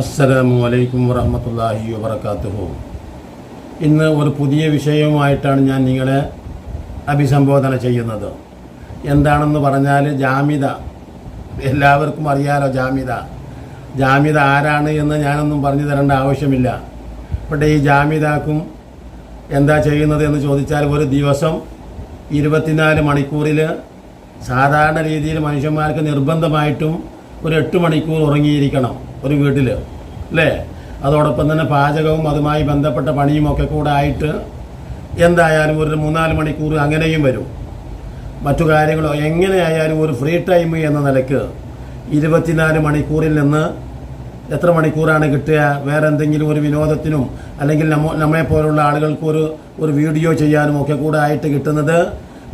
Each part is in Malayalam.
അസ്സലാമു അലൈക്കും വറഹമത്തല്ലാഹി വബർക്കാത്തുഹു ഇന്ന് ഒരു പുതിയ വിഷയവുമായിട്ടാണ് ഞാൻ നിങ്ങളെ അഭിസംബോധന ചെയ്യുന്നത്. എന്താണെന്ന് പറഞ്ഞാൽ ജാമിത എല്ലാവർക്കും അറിയാലോ ജാമിത ജാമിത ആരാണ് എന്ന് ഞാനൊന്നും പറഞ്ഞു തരേണ്ട ആവശ്യമില്ല. ഇവിടെ ഈ ജാമിതാക്കും എന്താ ചെയ്യുന്നത് എന്ന് ചോദിച്ചാൽ ഒരു ദിവസം ഇരുപത്തിനാല് മണിക്കൂറിൽ സാധാരണ രീതിയിൽ മനുഷ്യന്മാർക്ക് നിർബന്ധമായിട്ടും ഒരു എട്ട് മണിക്കൂർ ഉറങ്ങിയിരിക്കണം. ഒരു വീട്ടിൽ അല്ലേ അതോടൊപ്പം തന്നെ പാചകവും അതുമായി ബന്ധപ്പെട്ട പണിയും ഒക്കെ കൂടെ ആയിട്ട് എന്തായാലും ഒരു മൂന്നാൽ മണിക്കൂർ അങ്ങനെയും വരും. മറ്റു കാര്യങ്ങളോ എങ്ങനെയായാലും ഒരു ഫ്രീ ടൈം എന്ന നിലയ്ക്ക് ഇരുപത്തിനാല് മണിക്കൂറിൽ നിന്ന് എത്ര മണിക്കൂറാണ് കിട്ടുക? വേറെ എന്തെങ്കിലും ഒരു വിനോദത്തിനും അല്ലെങ്കിൽ നമ്മ നമ്മെ പോലുള്ള ആളുകൾക്ക് ഒരു ഒരു വീഡിയോ ചെയ്യാനും ഒക്കെ കൂടെ ആയിട്ട് കിട്ടുന്നത്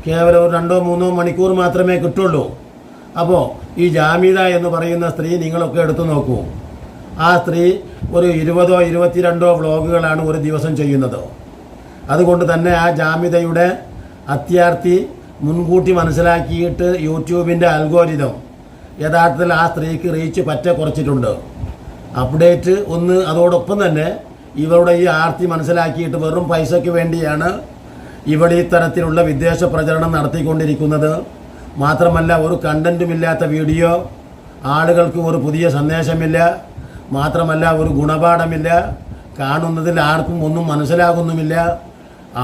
കേവലം ഒരു രണ്ടോ മൂന്നോ മണിക്കൂർ മാത്രമേ കിട്ടുള്ളൂ. അപ്പോൾ ഈ ജാമിത എന്ന് പറയുന്ന സ്ത്രീ നിങ്ങളൊക്കെ എടുത്തു നോക്കൂ. ആ സ്ത്രീ ഒരു ഇരുപതോ ഇരുപത്തിരണ്ടോ വ്ളോഗുകളാണ് ഒരു ദിവസം ചെയ്യുന്നത്. അതുകൊണ്ട് തന്നെ ആ ജാമിതയുടെ അത്യാർത്ഥി മുൻകൂട്ടി മനസ്സിലാക്കിയിട്ട് യൂട്യൂബിന്റെ അൽഗോരിതം യഥാർത്ഥത്തിൽ ആ സ്ത്രീക്ക് റീച്ച് പറ്റ കുറച്ചിട്ടുണ്ട്. അപ്ഡേറ്റ് ഒന്ന് അതോടൊപ്പം തന്നെ ഇവരുടെ ഈ ആർത്തി മനസ്സിലാക്കിയിട്ട് വെറും പൈസയ്ക്ക് വേണ്ടിയാണ് ഇവിടെ ഈ തരത്തിലുള്ള വിദേശ പ്രചരണം നടത്തിക്കൊണ്ടിരിക്കുന്നത്. മാത്രമല്ല ഒരു കണ്ടന്റുമില്ലാത്ത വീഡിയോ ആളുകൾക്ക് ഒരു പുതിയ സന്ദേശമില്ല മാത്രമല്ല ഒരു ഗുണപാഠമില്ല കാണുന്നതിൽ ആർക്കും ഒന്നും മനസ്സിലാകുന്നുമില്ല.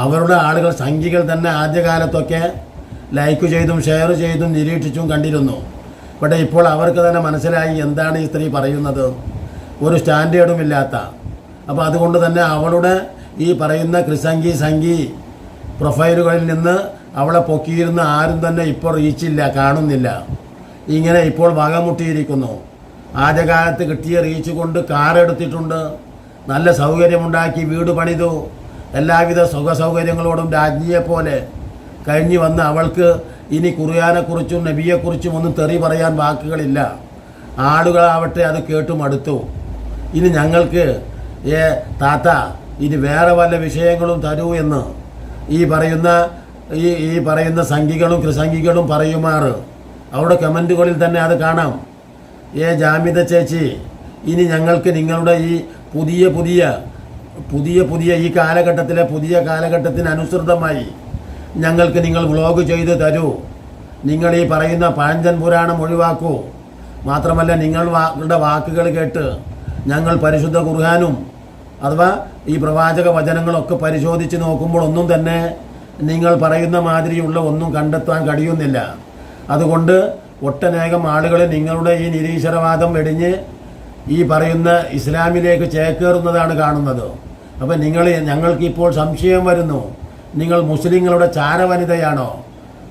അവരുടെ ആളുകൾ സംഖ്യകൾ തന്നെ ആദ്യകാലത്തൊക്കെ ലൈക്ക് ചെയ്തും ഷെയർ ചെയ്തും നിരീക്ഷിച്ചും കണ്ടിരുന്നു. പക്ഷേ ഇപ്പോൾ അവർക്ക് തന്നെ മനസ്സിലായി എന്താണ് ഈ സ്ത്രീ പറയുന്നത്. ഒരു സ്റ്റാൻഡേർഡും ഇല്ലാത്ത അപ്പോൾ അതുകൊണ്ട് തന്നെ അവളുടെ ഈ പറയുന്ന ക്രിസംഗി സംഗി പ്രൊഫൈലുകളിൽ നിന്ന് അവളെ പൊക്കിയിരുന്ന ആരും തന്നെ ഇപ്പോൾ റീച്ചില്ല കാണുന്നില്ല. ഇങ്ങനെ ഇപ്പോൾ വകമുട്ടിയിരിക്കുന്നു ആദ്യകാലത്ത് കിട്ടിയ റീച്ച് കൊണ്ട് കാർ എടുത്തിട്ടുണ്ട്. നല്ല സൗകര്യമുണ്ടാക്കി വീട് പണിതു. എല്ലാവിധ സുഖ സൗകര്യങ്ങളോടും രാജ്ഞിയെ പോലെ കഴിഞ്ഞു വന്ന അവൾക്ക് ഇനി കുറിയാനെക്കുറിച്ചും നബിയെക്കുറിച്ചും ഒന്നും തെറി പറയാൻ വാക്കുകളില്ല. ആളുകളാവട്ടെ അത് കേട്ടും അടുത്തു. ഇനി ഞങ്ങൾക്ക് ഏ താത്ത ഇനി വേറെ വല്ല വിഷയങ്ങളും തരൂ എന്ന്. ഈ പറയുന്ന ഈ ഈ പറയുന്ന സംഖികളും കൃസംഖികളും പറയുമാറ് അവിടെ കമന്റുകളിൽ തന്നെ അത് കാണാം. ഏ ജാമിത ചേച്ചി ഇനി ഞങ്ങൾക്ക് നിങ്ങളുടെ ഈ പുതിയ പുതിയ പുതിയ പുതിയ ഈ കാലഘട്ടത്തിലെ പുതിയ കാലഘട്ടത്തിന് അനുസൃതമായി ഞങ്ങൾക്ക് നിങ്ങൾ വ്ളോഗ് ചെയ്ത് തരൂ. നിങ്ങൾ ഈ പറയുന്ന പാഞ്ചൻ പുരാണം ഒഴിവാക്കൂ. മാത്രമല്ല നിങ്ങളുടെ വാക്കുകൾ കേട്ട് ഞങ്ങൾ പരിശുദ്ധ കുർഹാനും അഥവാ ഈ പ്രവാചക വചനങ്ങളൊക്കെ പരിശോധിച്ച് നോക്കുമ്പോൾ ഒന്നും തന്നെ നിങ്ങൾ പറയുന്ന മാതിരിയുള്ള ഒന്നും കണ്ടെത്താൻ കഴിയുന്നില്ല. അതുകൊണ്ട് ഒട്ടനേകം ആളുകൾ നിങ്ങളുടെ ഈ നിരീശ്വരവാദം വെടിഞ്ഞ് ഈ പറയുന്ന ഇസ്ലാമിലേക്ക് ചേക്കേറുന്നതാണ് കാണുന്നത്. അപ്പം നിങ്ങൾ ഞങ്ങൾക്കിപ്പോൾ സംശയം വരുന്നു. നിങ്ങൾ മുസ്ലിങ്ങളുടെ ചാരവനിതയാണോ?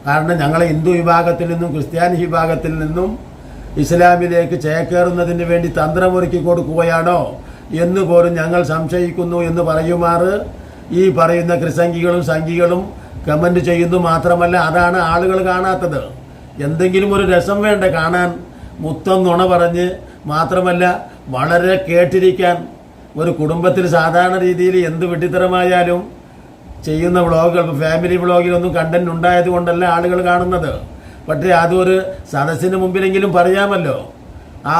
കാരണം ഞങ്ങളെ ഹിന്ദു വിഭാഗത്തിൽ നിന്നും ക്രിസ്ത്യാനി വിഭാഗത്തിൽ നിന്നും ഇസ്ലാമിലേക്ക് ചേക്കേറുന്നതിന് വേണ്ടി തന്ത്രമൊരുക്കി കൊടുക്കുകയാണോ എന്ന് പോലും ഞങ്ങൾ സംശയിക്കുന്നു എന്ന് പറയുമാറ് ഈ പറയുന്ന ക്രിസംഗികളും സംഘികളും കമന്റ് ചെയ്യുന്നു മാത്രമല്ല അതാണ് ആളുകൾ കാണാത്തത്. എന്തെങ്കിലും ഒരു രസം വേണ്ട കാണാൻ മുത്തം നുണ പറഞ്ഞ് മാത്രമല്ല വളരെ കേട്ടിരിക്കാൻ ഒരു കുടുംബത്തിൽ സാധാരണ രീതിയിൽ എന്ത് വെട്ടിത്തരമായാലും ചെയ്യുന്ന വ്ളോഗുകൾ ഫാമിലി വ്ളോഗിലൊന്നും കണ്ടന്റ് ഉണ്ടായത് കൊണ്ടല്ല ആളുകൾ കാണുന്നത്. പക്ഷേ അതൊരു സദസ്സിന് മുമ്പിലെങ്കിലും പറയാമല്ലോ. ആ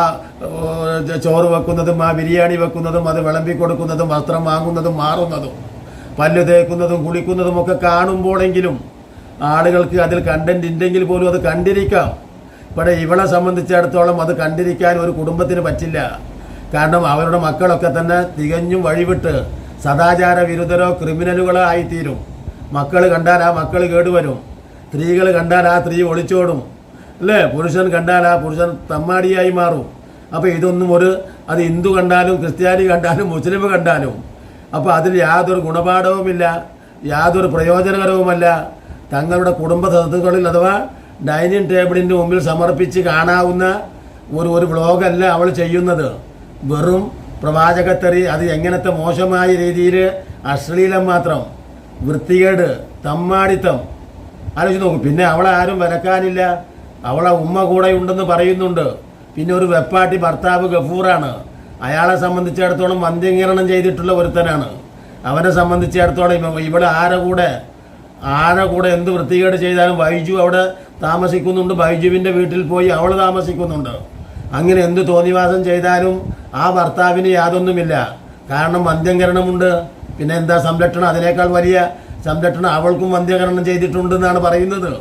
ചോറ് വെക്കുന്നതും ആ ബിരിയാണി വെക്കുന്നതും അത് വിളമ്പി കൊടുക്കുന്നതും വസ്ത്രം വാങ്ങുന്നതും മാറുന്നതും. പല്ല് തേക്കുന്നതും കുളിക്കുന്നതും ഒക്കെ കാണുമ്പോഴെങ്കിലും ആളുകൾക്ക് അതിൽ കണ്ടന്റ് ഉണ്ടെങ്കിൽ പോലും അത് കണ്ടിരിക്കാം. ഇവിടെ ഇവളെ സംബന്ധിച്ചിടത്തോളം അത് കണ്ടിരിക്കാൻ ഒരു കുടുംബത്തിന് പറ്റില്ല. കാരണം അവരുടെ മക്കളൊക്കെ തന്നെ തികഞ്ഞും വഴിവിട്ട് സദാചാര വിരുദ്ധരോ ക്രിമിനലുകളോ ആയിത്തീരും. മക്കൾ കണ്ടാൽ ആ മക്കൾ കേടുവരും. സ്ത്രീകൾ കണ്ടാൽ ആ സ്ത്രീ ഒളിച്ചോടും. അല്ലേ? പുരുഷൻ കണ്ടാൽ ആ പുരുഷൻ തമ്മാടിയായി മാറും. അപ്പോൾ ഇതൊന്നും ഒരു അത് ഹിന്ദു കണ്ടാലും ക്രിസ്ത്യാനി കണ്ടാലും മുസ്ലിം കണ്ടാലും അപ്പോൾ അതിൽ യാതൊരു ഗുണപാഠവുമില്ല യാതൊരു പ്രയോജനകരവുമല്ല. തങ്ങളുടെ കുടുംബ സദസ്സുകളിൽ അഥവാ ഡൈനിങ് ടേബിളിന്റെ മുമ്പിൽ സമർപ്പിച്ച് കാണാവുന്ന ഒരു ഒരു വ്ലോഗല്ല അവൾ ചെയ്യുന്നത്. വെറും പ്രവാചകത്തെറി അത് എങ്ങനത്തെ മോശമായ രീതിയിൽ അശ്ലീലം മാത്രം. വൃത്തികേട് തമ്മാടിത്തം. ആലോചിച്ച് നോക്കും പിന്നെ അവളെ ആരും വിലക്കാനില്ല. അവളെ ഉമ്മ കൂടെ ഉണ്ടെന്ന് പറയുന്നുണ്ട്. പിന്നെ ഒരു വെപ്പാട്ടി ഭർത്താവ് ഗഫൂറാണ്. അയാളെ സംബന്ധിച്ചിടത്തോളം വന്ധ്യങ്കരണം ചെയ്തിട്ടുള്ള ഒരുത്തനാണ്. അവനെ സംബന്ധിച്ചിടത്തോളം ഇവ- ഇവിടെ ആരെ കൂടെ ആരെ കൂടെ എന്ത് വൃത്തികേട് ചെയ്താലും ബൈജു അവിടെ താമസിക്കുന്നുണ്ട്. ബൈജുവിന്റെ വീട്ടിൽ പോയി അവൾ താമസിക്കുന്നുണ്ട്. അങ്ങനെ എന്ത് തോന്നിവാസം ചെയ്താലും ആ ഭർത്താവിന് യാതൊന്നുമില്ല. കാരണം വന്ധ്യങ്കരണമുണ്ട് പിന്നെ എന്താ സംരക്ഷണം? അതിനേക്കാൾ വലിയ സംരക്ഷണം അവൾക്കും വന്ധ്യകരണം ചെയ്തിട്ടുണ്ടെന്നാണ് പറയുന്നത്.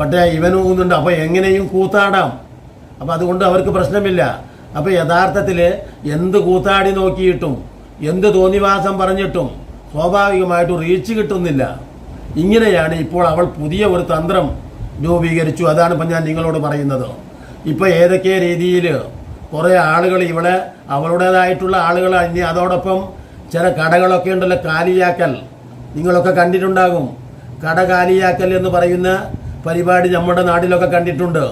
പക്ഷേ ഇവനും ഒന്നുണ്ട് അപ്പോൾ എങ്ങനെയും കൂത്താടാം. അപ്പം അതുകൊണ്ട് അവർക്ക് പ്രശ്നമില്ല. അപ്പം യഥാർത്ഥത്തിൽ എന്ത് കൂത്താടി നോക്കിയിട്ടും എന്ത് തോന്നിവാസം പറഞ്ഞിട്ടും സ്വാഭാവികമായിട്ടും റീച്ച് കിട്ടുന്നില്ല. ഇങ്ങനെയാണ് ഇപ്പോൾ അവൾ പുതിയ ഒരു തന്ത്രം രൂപീകരിച്ചു. അതാണ് ഇപ്പം ഞാൻ നിങ്ങളോട് പറയുന്നത്. ഇപ്പോൾ ഏതൊക്കെ രീതിയിൽ കുറേ ആളുകൾ ഇവിടെ അവളുടേതായിട്ടുള്ള ആളുകൾ ഇനി അതോടൊപ്പം ചില കടകളൊക്കെ ഉണ്ടല്ലോ കാലിയാക്കൽ. നിങ്ങളൊക്കെ കണ്ടിട്ടുണ്ടാകും. കട കാലിയാക്കൽ എന്ന് പറയുന്ന പരിപാടി നമ്മുടെ നാട്ടിലൊക്കെ കണ്ടിട്ടുണ്ട്.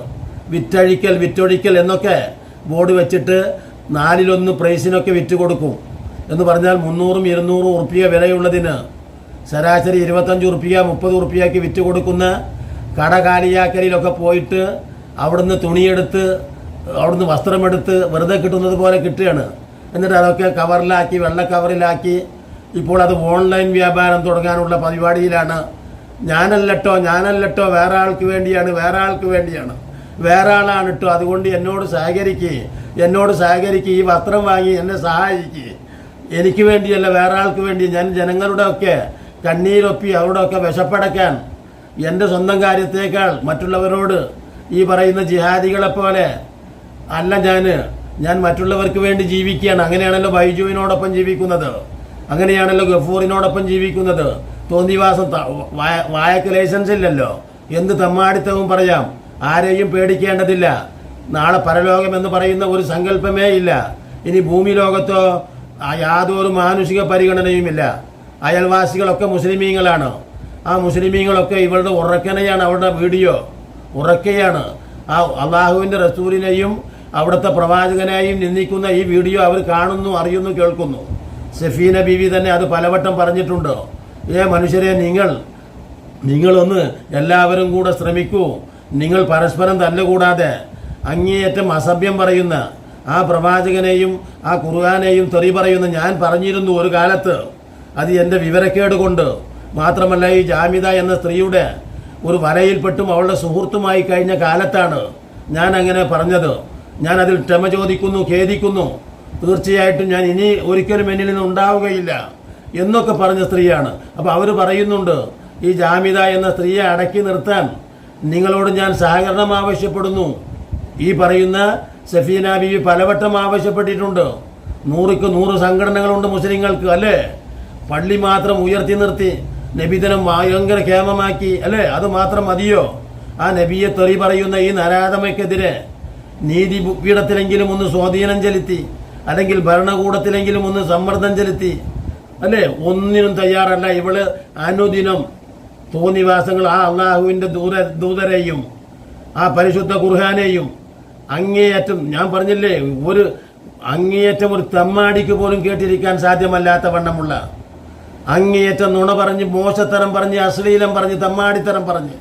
വിറ്റഴിക്കൽ വിറ്റൊഴിക്കൽ എന്നൊക്കെ ബോർഡ് വെച്ചിട്ട് നാലിലൊന്ന് പ്രൈസിനൊക്കെ വിറ്റ് കൊടുക്കും. എന്ന് പറഞ്ഞാൽ മുന്നൂറും ഇരുന്നൂറും ഉറുപ്പിക വിലയുള്ളതിന് ശരാശരി ഇരുപത്തഞ്ച് ഉറുപ്പിക മുപ്പത് ഉറുപ്പിയാക്കി വിറ്റ് കൊടുക്കുന്ന കട കാലിയാക്കലിലൊക്കെ പോയിട്ട് അവിടുന്ന് തുണിയെടുത്ത് അവിടുന്ന് വസ്ത്രമെടുത്ത് വെറുതെ കിട്ടുന്നത് പോലെ കിട്ടുകയാണ്. എന്നിട്ട് അതൊക്കെ കവറിലാക്കി വെള്ള കവറിലാക്കി. ഇപ്പോൾ അത് ഓൺലൈൻ വ്യാപാരം തുടങ്ങാനുള്ള പരിപാടിയിലാണ്. ഞാനല്ലട്ടോ ഞാനല്ലട്ടോ വേറെ ആൾക്ക് വേണ്ടിയാണ് വേറെ ആൾക്ക് വേണ്ടിയാണ്. വേറെ ആളാണ് കിട്ടും അതുകൊണ്ട് എന്നോട് സഹകരിക്കുക എന്നോട് സഹകരിക്കുക ഈ വസ്ത്രം വാങ്ങി എന്നെ സഹായിക്കുക എനിക്ക് വേണ്ടിയല്ല വേറെ ആൾക്ക് വേണ്ടി. ഞാൻ ജനങ്ങളുടെ ഒക്കെ കണ്ണീരൊപ്പി അവരുടെ ഒക്കെ വിശപ്പടക്കാൻ എന്റെ സ്വന്തം കാര്യത്തേക്കാൾ മറ്റുള്ളവരോട് ഈ പറയുന്ന ജിഹാദികളെ പോലെ അല്ല ഞാൻ. ഞാൻ മറ്റുള്ളവർക്ക് വേണ്ടി ജീവിക്കുകയാണ്. അങ്ങനെയാണല്ലോ ബൈജുവിനോടൊപ്പം ജീവിക്കുന്നത്. അങ്ങനെയാണല്ലോ ഗഫൂറിനോടൊപ്പം ജീവിക്കുന്നത്. തോന്നിവാസം വായക്ക് ലൈസൻസ് ഇല്ലല്ലോ. എന്ത് തമ്മാടിത്തവും പറയാം. ആരെയും പേടിക്കേണ്ടതില്ല. നാളെ പരലോകം എന്ന് പറയുന്ന ഒരു സങ്കല്പമേ ഇല്ല. ഇനി ഭൂമി ലോകത്തോ യാതൊരു മാനുഷിക പരിഗണനയുമില്ല. അയൽവാസികളൊക്കെ മുസ്ലിമീങ്ങളാണ്. ആ മുസ്ലിമീങ്ങളൊക്കെ ഇവളുടെ ഉറക്കനെയാണ് അവരുടെ വീഡിയോ. ഉറക്കയാണ്. ആ അള്ളാഹുവിന്റെ റസൂലിനെയും അവിടുത്തെ പ്രവാചകനെയും നിന്ദിക്കുന്ന ഈ വീഡിയോ അവർ കാണുന്നു അറിയുന്നു കേൾക്കുന്നു. സഫീന ബീവി തന്നെ അത് പലവട്ടം പറഞ്ഞിട്ടുണ്ടോ. ഏ മനുഷ്യരെ നിങ്ങൾ നിങ്ങളൊന്ന് എല്ലാവരും കൂടെ ശ്രമിക്കൂ. നിങ്ങൾ പരസ്പരം തല്ലുകൂടാതെ അങ്ങേയറ്റം അസഭ്യം പറയുന്ന ആ പ്രവാചകനെയും ആ ഖുർആാനെയും തെറി പറയുന്ന ഞാൻ പറഞ്ഞിരുന്നു ഒരു കാലത്ത്. അത് എന്റെ വിവരക്കേട് കൊണ്ട് മാത്രമല്ല ഈ ജാമിത എന്ന സ്ത്രീയുടെ ഒരു വലയിൽപ്പെട്ടും അവളുടെ സുഹൃത്തുമായി കഴിഞ്ഞ കാലത്താണ് ഞാൻ അങ്ങനെ പറഞ്ഞത്. ഞാൻ അതിൽ ക്ഷമ ചോദിക്കുന്നു ഖേദിക്കുന്നു. തീർച്ചയായിട്ടും ഞാൻ ഇനി ഒരിക്കലും എന്നിൽ നിന്ന് ഉണ്ടാവുകയില്ല എന്നൊക്കെ പറഞ്ഞ സ്ത്രീയാണ്. അപ്പോൾ അവർ പറയുന്നുണ്ട് ഈ ജാമിത എന്ന സ്ത്രീയെ അടക്കി നിർത്താൻ നിങ്ങളോട് ഞാൻ സഹകരണം ആവശ്യപ്പെടുന്നു. ഈ പറയുന്ന സഫീന ബീവി പലവട്ടം ആവശ്യപ്പെട്ടിട്ടുണ്ട്. നൂറിക്ക് നൂറ് സംഘടനകളുണ്ട് മുസ്ലിങ്ങൾക്ക് അല്ലേ? പള്ളി മാത്രം ഉയർത്തി നിർത്തി നബിദിനം ഭയങ്കര ക്ഷേമമാക്കി അല്ലേ? അത് മാത്രം മതിയോ? ആ നബിയെ തെറി പറയുന്ന ഈ നരാധമയ്ക്കെതിരെ നീതി പീഠത്തിലെങ്കിലും ഒന്ന് സ്വാധീനം ചെലുത്തി അല്ലെങ്കിൽ ഭരണകൂടത്തിലെങ്കിലും ഒന്ന് സമ്മർദ്ദം ചെലുത്തി അല്ലേ? ഒന്നിനും തയ്യാറല്ല. ഇവൾ അനുദിനം തോന്നിവാസങ്ങൾ ആ അള്ളാഹുവിന്റെ ദൂര ദൂതരെയും ആ പരിശുദ്ധ ഖുർഹാനെയും അങ്ങേയറ്റം ഞാൻ പറഞ്ഞില്ലേ ഒരു അങ്ങേയറ്റം ഒരു തമ്മാടിക്ക് പോലും കേട്ടിരിക്കാൻ സാധ്യമല്ലാത്ത വണ്ണമുള്ള അങ്ങേയറ്റം നുണ പറഞ്ഞ് മോശത്തരം പറഞ്ഞ് അശ്ലീലം പറഞ്ഞ് തമ്മാടിത്തരം പറഞ്ഞ്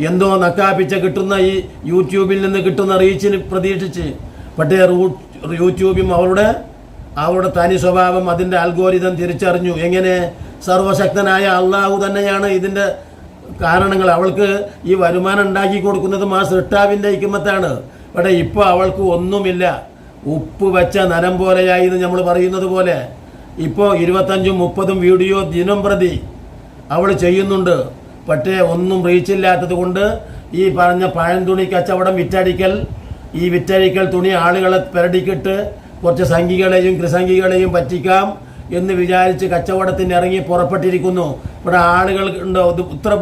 എന്തോ നക്കാപ്പിച്ച കിട്ടുന്ന ഈ യൂട്യൂബിൽ നിന്ന് കിട്ടുന്ന റീച്ചിന് പ്രതീക്ഷിച്ച് റൂ- യൂട്യൂബും അവരുടെ അവരുടെ തനി സ്വഭാവം അതിന്റെ അൽഗോരിതം തിരിച്ചറിഞ്ഞു. എങ്ങനെ? സർവശക്തനായ അള്ളാഹു തന്നെയാണ് ഇതിന്റെ കാരണങ്ങൾ. അവൾക്ക് ഈ വരുമാനം ഉണ്ടാക്കി കൊടുക്കുന്നതും ആ സൃഷ്ടാവിന്റെ ഇക്കുമത്താണ് പക്ഷേ ഇപ്പോൾ അവൾക്ക് ഒന്നുമില്ല. ഉപ്പ് വെച്ച നരം പോലെയായി എന്ന് നമ്മൾ പറയുന്നത് പോലെ. ഇപ്പോൾ ഇരുപത്തഞ്ചും മുപ്പതും വീഡിയോ ദിനം പ്രതി അവൾ ചെയ്യുന്നുണ്ട്. പക്ഷേ ഒന്നും റീച്ചില്ലാത്തത് കൊണ്ട് ഈ പറഞ്ഞ പഴംതുണി കച്ചവടം വിറ്റഴിക്കൽ ഈ വിറ്റഴിക്കൽ തുണി ആളുകളെ പെരടിക്കിട്ട് കുറച്ച് സംഘികളെയും കൃസംഘികളെയും പറ്റിക്കാം. എന്ന് വിചാരിച്ച് കച്ചവടത്തിന് ഇറങ്ങി പുറപ്പെട്ടിരിക്കുന്നു. ഇവിടെ ആളുകൾ ഉണ്ടോ? ഇത് ഇത്ര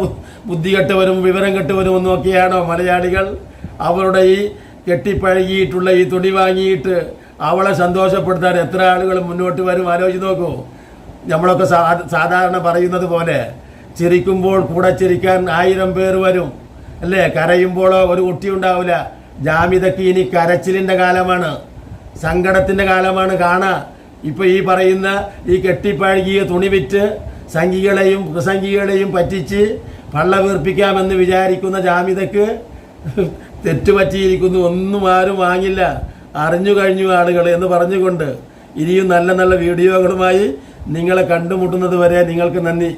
ബുദ്ധി കെട്ടവരും വിവരം കെട്ടവരും ഒന്നൊക്കെയാണോ മലയാളികൾ? അവരുടെ ഈ കെട്ടിപ്പഴകിയിട്ടുള്ള ഈ തുണി വാങ്ങിയിട്ട് അവളെ സന്തോഷപ്പെടുത്താൻ എത്ര ആളുകൾ മുന്നോട്ട് വരും? ആലോചിച്ച് നോക്കൂ. നമ്മളൊക്കെ സാധാരണ പറയുന്നത് പോലെ ചിരിക്കുമ്പോൾ കൂടെ ചിരിക്കാൻ ആയിരം പേർ വരും. അല്ലേ? കരയുമ്പോഴോ ഒരു കുട്ടി ഉണ്ടാവില്ല. ജാമിതക്ക് ഇനി കരച്ചിലിന്റെ കാലമാണ്. സങ്കടത്തിന്റെ കാലമാണ്. കാണാ. ഇപ്പൊ ഈ പറയുന്ന ഈ കെട്ടിപ്പഴകിയ തുണി വിറ്റ് സംഘികളെയും പ്രസംഗികളെയും പറ്റിച്ച് പള്ള വീർപ്പിക്കാമെന്ന് വിചാരിക്കുന്ന ജാമിതക്ക് തെറ്റുപറ്റിയിരിക്കുന്നു ഒന്നും ആരും വാങ്ങില്ല. അറിഞ്ഞു കഴിഞ്ഞു ആളുകൾ എന്ന് പറഞ്ഞുകൊണ്ട് ഇനിയും നല്ല നല്ല വീഡിയോകളുമായി നിങ്ങളെ കണ്ടുമുട്ടുന്നത് വരെ നിങ്ങൾക്ക് നന്ദി.